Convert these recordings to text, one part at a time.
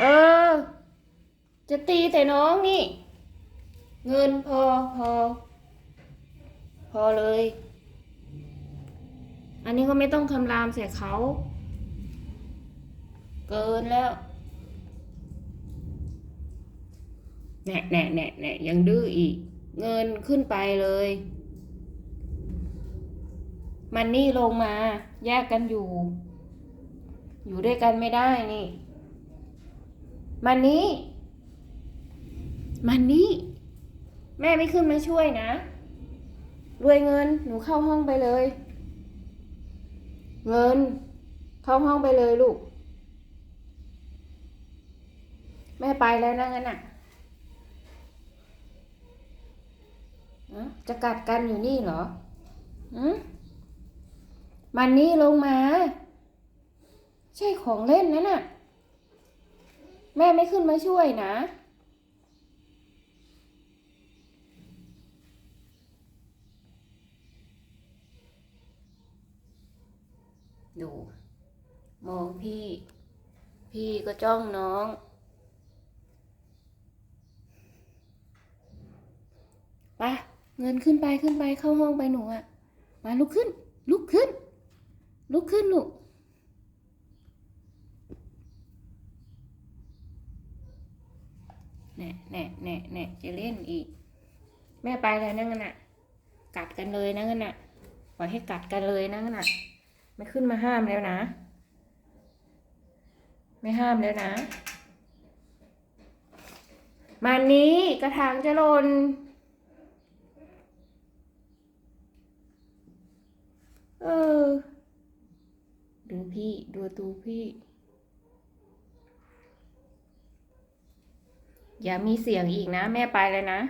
เออ จะตีแต่น้องนี่ เงินพอพอ พอเลย อันนี้ก็ไม่ต้องคำรามใส่เขา เกินแล้วแน่แน่แน่แน่ยังดื้ออีก เงินขึ้นไปเลย มันนี่ลงมา แยกกันอยู่ อยู่ด้วยกันไม่ได้นี่ มันนี้มันนี้แม่ไม่ขึ้นมาช่วยนะ รวยเงิน หนูเข้าห้องไปเลย เงิน เข้าห้องไปเลยลูก แม่ไปแล้วนะงั้นน่ะอะจะกัดกันอยู่นี่เหรออืมมันนี่ลงมา ใช่ของเล่นนั่นน่ะ แม่ไม่ขึ้นมาช่วยนะ ดู มองพี่ พี่ก็จ้องน้อง ไป เงินขึ้นไปขึ้นไปเข้าห้องไปหนูอะมาลุกขึ้น ลุกขึ้น ลุกขึ้นลูก แน่แน่แน่แน่จะเล่นอีก แม่ไปเลยนั่งน่ะ กัดกันเลยนั่งน่ะปล่อยให้กัดกันเลยนั่งนน่ะ ไม่ขึ้นมาห้ามแล้วนะ ไม่ห้ามแล้วนะ มานี้กระถางจะหล่นเออ ดูพี่ ดูตูพี่ อย่ามีเสียงอีกนะ แม่ไปเลยนะ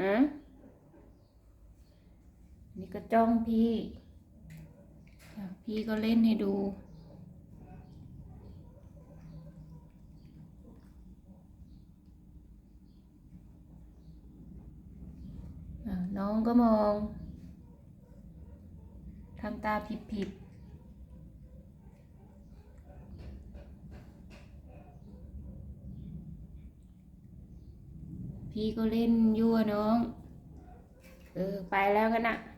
ฮะนี่ก็จ้องพี่ พี่ก็เล่นให้ดูน้องก็มองทำตาผิดผิดๆ พี่ก็เล่นยั่วน้อง เออ ไปแล้วกันนะ